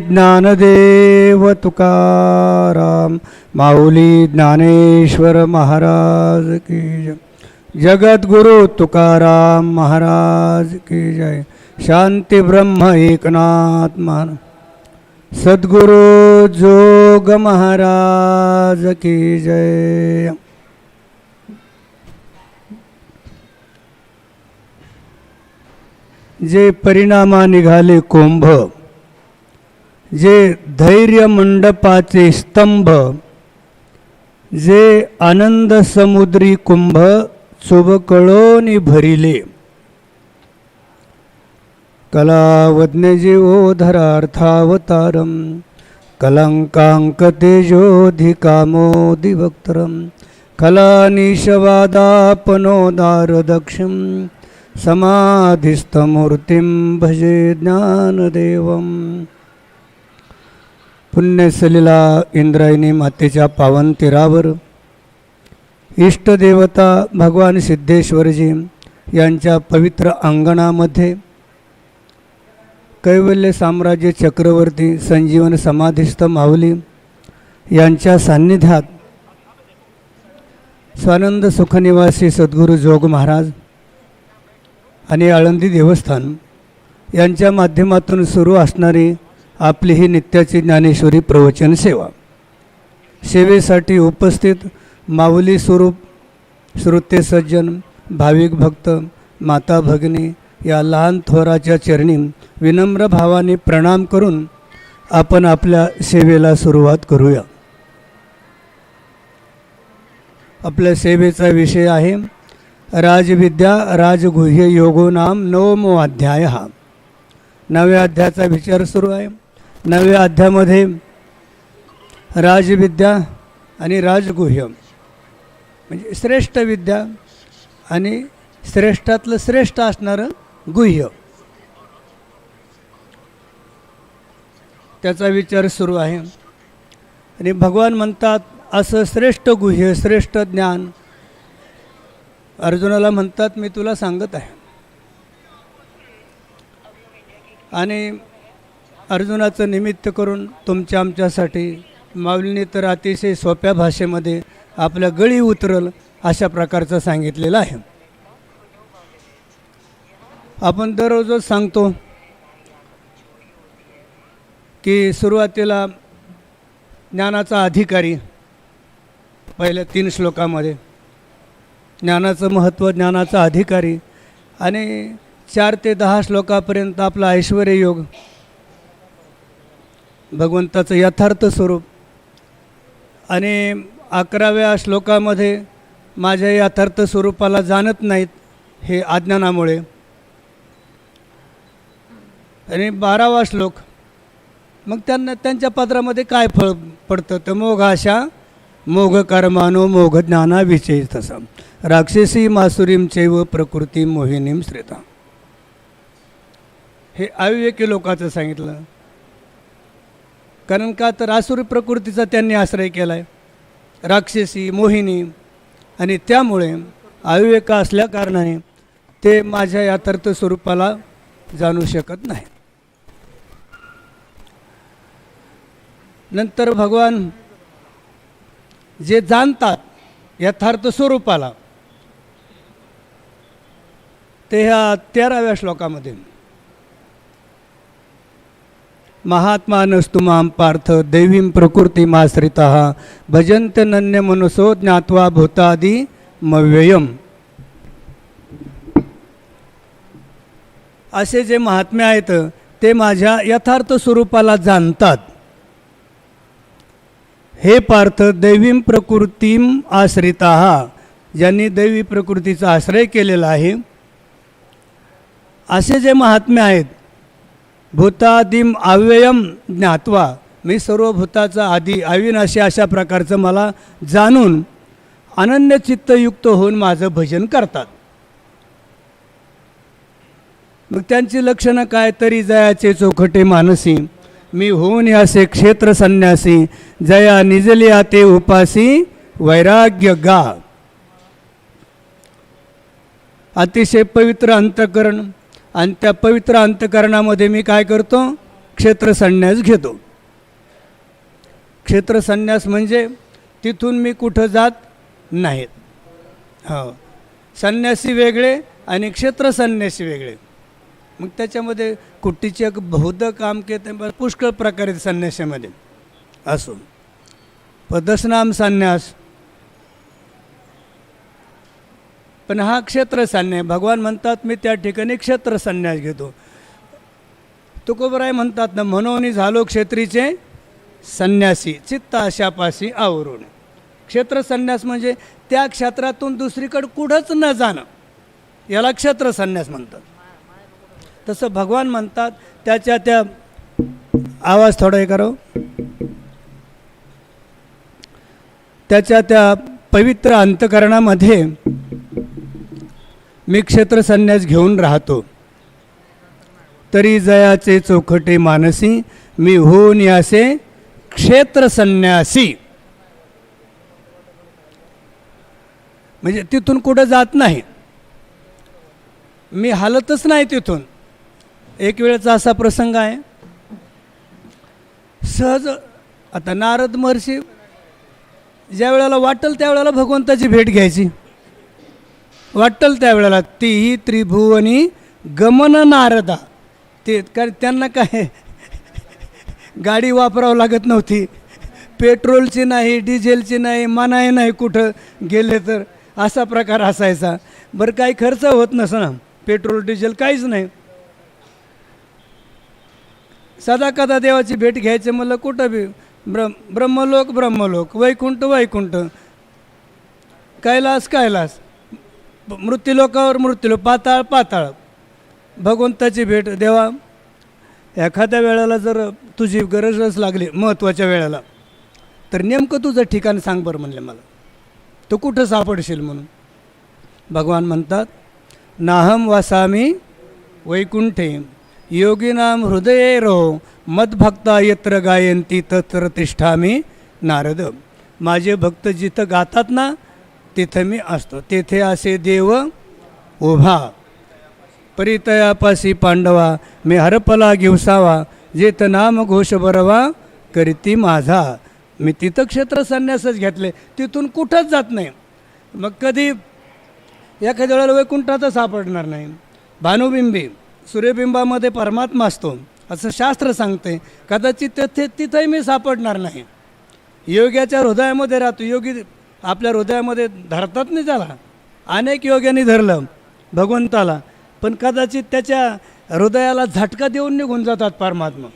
ज्ञानदेव तुकाराम माऊली ज्ञानेश्वर महाराज की जय. जगद्गुरु तुकाराम महाराज की जय. शांती ब्रह्म एकनाथ महाराज. सद्गुरु जोग महाराज की जय. जे परिणामा निघाले कुंभ जे धैर्य मंडपाचे स्तंभ जे आनंद समुद्री कुंभ चुबकळोनी भरिले. कलावज्ञ जीवो धरार्थावतारम कलंकांक तेजोधिकामोदिवक्त्रम कलानिशवादापनोदारदक्षिं समाधिस्थमूर्तिं भजे ज्ञानदेवम्. पुण्यसलीला इंद्रायणी मातेच्या पावन तीरावर इष्टदेवता भगवान सिद्धेश्वरजी यांच्या पवित्र अंगणामध्ये कैवल्य साम्राज्य चक्रवर्ती संजीवन समाधिस्थ माऊली यांच्या सान्निध्यात स्वानंद सुखनिवासी सद्गुरू जोग महाराज आणि आळंदी देवस्थान यांच्या माध्यमातून सुरू असणारी आपली ही नित्याची ज्ञानेश्वरी प्रवचन सेवा. सेवेसाठी उपस्थित माऊली स्वरूप श्रोते सज्जन भाविक भक्त माता भगिनी या लहान थोराच्या चरणी विनम्र भावाने प्रणाम करून आपण आपल्या सेवेला सुरुवात करूया. आपल्या सेवेचा विषय आहे राजविद्या राजगुह्य योगो नाम नवमो अध्याय. हा नव्या अध्यायाचा विचार सुरू आहे. नव्या अध्यामध्ये राजविद्या आणि राजगुह्य. म्हणजे श्रेष्ठ विद्या आणि श्रेष्ठातलं श्रेष्ठ असणारं गुह्य. त्याचा विचार सुरू आहे. आणि भगवान म्हणतात असं श्रेष्ठ गुह्य श्रेष्ठ ज्ञान अर्जुनाला म्हणतात मी तुला सांगत आहे. आणि अर्जुनाचं निमित्त करून तुमच्या आमच्यासाठी माऊलीने तर अतिशय सोप्या भाषेमध्ये आपल्या गळी उतरल अशा प्रकारचं सांगितलेलं आहे. आपण दररोजच सांगतो की सुरुवातीला ज्ञानाचा अधिकारी पहिल्या तीन श्लोकामध्ये ज्ञानाचं महत्त्व ज्ञानाचा अधिकारी आणि चार ते दहा श्लोकापर्यंत आपला ऐश्वर योग भगवंताचं यथार्थ स्वरूप. आणि अकराव्या श्लोकामध्ये माझ्या यथार्थ स्वरूपाला जाणत नाहीत हे अज्ञानामुळे आणि बारावा श्लोक मग त्यांना त्यांच्या पत्रामध्ये काय फळ पडतं? तर मोघ आशा मोघ कर्मानो मोघ ज्ञानाविषयी तसा राक्षसी मासुरीम चैव प्रकृती मोहिनीम श्रेता. हे अविवेकी लोकाचं सांगितलं. कारण का तर आसुरी प्रकृतीचा त्यांनी आश्रय केला आहे राक्षसी मोहिनी आणि त्यामुळे अविवेका असल्या कारणाने ते माझ्या याथार्थ स्वरूपाला जाणू शकत नाही नंतर भगवान जे जाणतात यथार्थ स्वरूपाला ते ह्या तेराव्या श्लोकामध्ये महात्मानस्तु मां पार्थ दैवीं प्रकृतीमाश्रिता भजंत नन्य मनसो ज्ञात्वा भूतादी मव्ययम। असे जे महात्मे आहेत ते माझ्या यथार्थ स्वरूपाला जाणतात. हे पार्थ दैवीम प्रकृतीम आश्रिता ज्यांनी दैवी प्रकृतीचा आश्रय केलेला आहे असे जे महात्मे आहेत भूतादिम अव्ययम ज्ञात्वा. मी सर्व भूताचा आधी अविनाशी अशा प्रकारचं मला जाणून अनन्य चित्तयुक्त होऊन माझं भजन करतात. मग त्यांची लक्षणं काय? तरी जयाचे चोखटे मानसी मी होऊन असे क्षेत्र संन्यासी जया निजलिया ते उपासी वैराग्य गा. अतिशय पवित्र अंतकरण आणि त्या पवित्र अंतकरणामध्ये मी काय करतो? क्षेत्र संन्यास घेतो. क्षेत्र संन्यास म्हणजे तिथून मी कुठं जात नाहीत. हो. संन्यासी वेगळे आणि क्षेत्र संन्यासी वेगळे. मग त्याच्यामध्ये कुट्टीचे एक काम केते पुष्कळ प्रकारे आहेत संन्यासामध्ये असो. पदसनाम संन्यास पण हा क्षेत्र संन्यास भगवान म्हणतात मी त्या ठिकाणी क्षेत्र संन्यास घेतो. तुकोबराय म्हणतात ना मनोनी झालो क्षेत्रीचे संन्यासी चित्त अशापाशी आवरून. क्षेत्र संन्यास म्हणजे त्या क्षेत्रातून दुसरीकडे कुठंच न जाणं. याला क्षेत्र संन्यास म्हणतात. तसं भगवान म्हणतात त्याच्या त्या आवाज थोडा हे करो हो. त्याच्या त्या पवित्र अंतकरणामध्ये मी क्षेत्र संन्यास घेऊन राहतो. तरी जयाचे चोखटे मानसी मी होऊन यासे क्षेत्र संन्यासी. म्हणजे तिथून कुठं जात नाही. मी हालतच नाही तिथून. एक वेळेचा असा प्रसंग आहे. सहज आता नारद महर्षी ज्या वेळेला वाटेल त्यावेळेला भगवंताची भेट घ्यायची. वाटल त्यावेळेला तीही त्रिभुवनी गमन नारदा. ते कारण त्यांना काय गाडी वापरावं लागत नव्हती. पेट्रोलची नाही डिझेलची नाही मनाई नाही कुठं गेले तर असा प्रकार असायचा. बरं काही खर्च होत नसं ना पेट्रोल डिझेल काहीच नाही. सदा कदा देवाची भेट घ्यायची म्हणलं कुठं बी ब्र ब्रह्मलोक ब्रह्मलोक वैकुंठ वैकुंठ. कैलास कैलास. मृत्यूलोकावर मृत्यूलोक पाताळ पाताळ. भगवंताची भेट देवा. एखाद्या वेळेला जर तुझी गरजच लागली महत्त्वाच्या वेळेला तर नेमकं तुझं ठिकाण सांग बरं म्हणले मला. तू कुठं सापडशील म्हणून? भगवान म्हणतात नाहम वासामी वैकुंठे योगिनाम हृदये रो मदभक्ता यत्र गायंती तत्र तिष्ठामी नारद. माझे भक्त जिथं गातात ना तिथं मी असतो. तेथे असे देव उभा. परितयापासी पांडवा मी हरपला घेवसावा जेत नाम घोष बरवा करीती माझा. मी तिथं क्षेत्र संन्यासच घेतले. तिथून कुठंच जात नाही. मग कधी एखाद्या वेळेला वैकुंठातच सापडणार नाही. भानुबिंबी सूर्यबिंबामध्ये परमात्मा असतो. असं शास्त्र सांगते. कदाचित तिथे तिथंही मी सापडणार नाही. योग्याच्या हृदयामध्ये राहतो. योगी आपल्या हृदयामध्ये धरतात नाही त्याला. अनेक योग्यांनी धरलं भगवंताला. पण कदाचित त्याच्या हृदयाला झटका देऊन निघून जातात परमात्मा.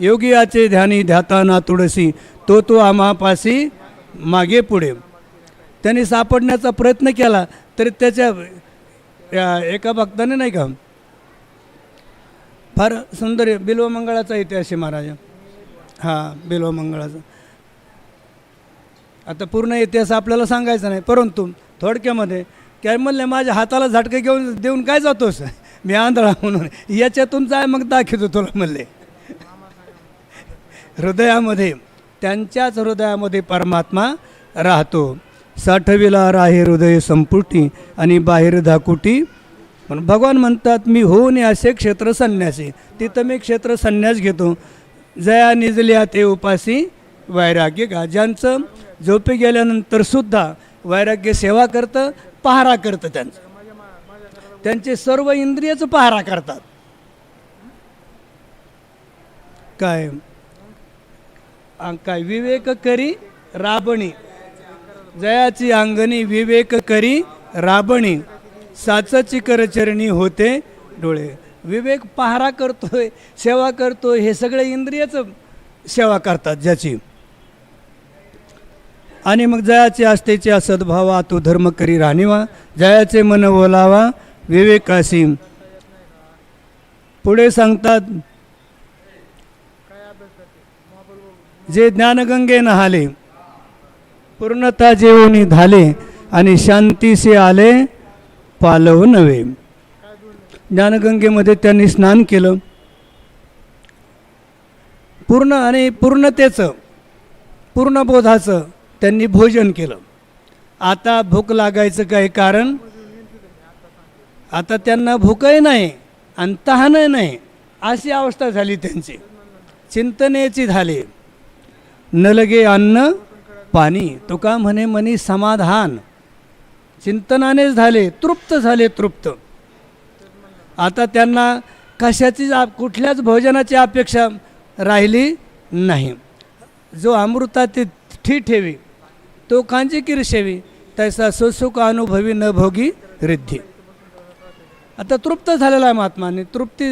योगियाचे ध्यानी ध्याताना तुळसी तो तो आम्हापाशी मागे पुढे. त्यांनी सापडण्याचा प्रयत्न केला तरी त्याच्या या एका भक्ताने नाही का? फार सुंदर आहे बिल्वमंगळाचा इतिहास आहे महाराज. हां बिल्वमंगळाचा. आता पूर्ण इतिहास आपल्याला सांगायचा नाही परंतु थोडक्यामध्ये काय म्हणले माझ्या हाताला झटके घेऊन देऊन काय जातोस मी आंधळा म्हणून. याच्यातून जाय मग दाखवतो तुला म्हणले. हृदयामध्ये त्यांच्याच हृदयामध्ये परमात्मा राहतो. साठविला राहे हृदय संपुटी आणि बाहेर धाकुटी. पण भगवान म्हणतात मी होऊन असे क्षेत्र संन्यासी. तिथं मी क्षेत्र संन्यास घेतो. जया निजल्या ते उपासी वैराग्य गाज्यांचं झोपे गेल्यानंतर सुद्धा वैराग्य सेवा करतं पहारा करतं त्यांचं. त्यांचे सर्व इंद्रियच पहारा करतात. काय? अं, काय? विवेक करी राबणी. जयाची अंगणी विवेक करी राबणी. साचची करचरणी होते डोळे. विवेक पहारा करतोय सेवा करतोय हे सगळे इंद्रियच सेवा करतात ज्याची. आणि मग जयाचे असतेचे सद्भावा तो धर्म करी राहणीवा जयाचे मन बोलावा विवेकासी पुढे सांगतात जे ज्ञानगंगे नहाले पूर्णता जेवणी झाले आणि शांतीसे आले पालव नव्हे. ज्ञानगंगेमध्ये त्यांनी स्नान केलं. पूर्ण आणि पूर्णतेचं पूर्ण बोधाचं त्यांनी भोजन केलं. आता भूक लागायचं काही कारण? आता त्यांना भूकही नाही आणि तहानही नाही अशी अवस्था झाली त्यांची. चिंतनेची झाली. न लगे अन्न पाणी. तुका म्हणे मनी समाधान. चिंतनानेच झाले तृप्त झाले तृप्त. आता त्यांना कशाचीच आप- कुठल्याच भोजनाची अपेक्षा राहिली नाही. जो अमृताती ठी ठेवी तो कांची किरशेवी तैसा सुसुख अनुभवी न भोगी रिद्धी. आता तृप्त झालेला आहे महात्माने. तृप्ती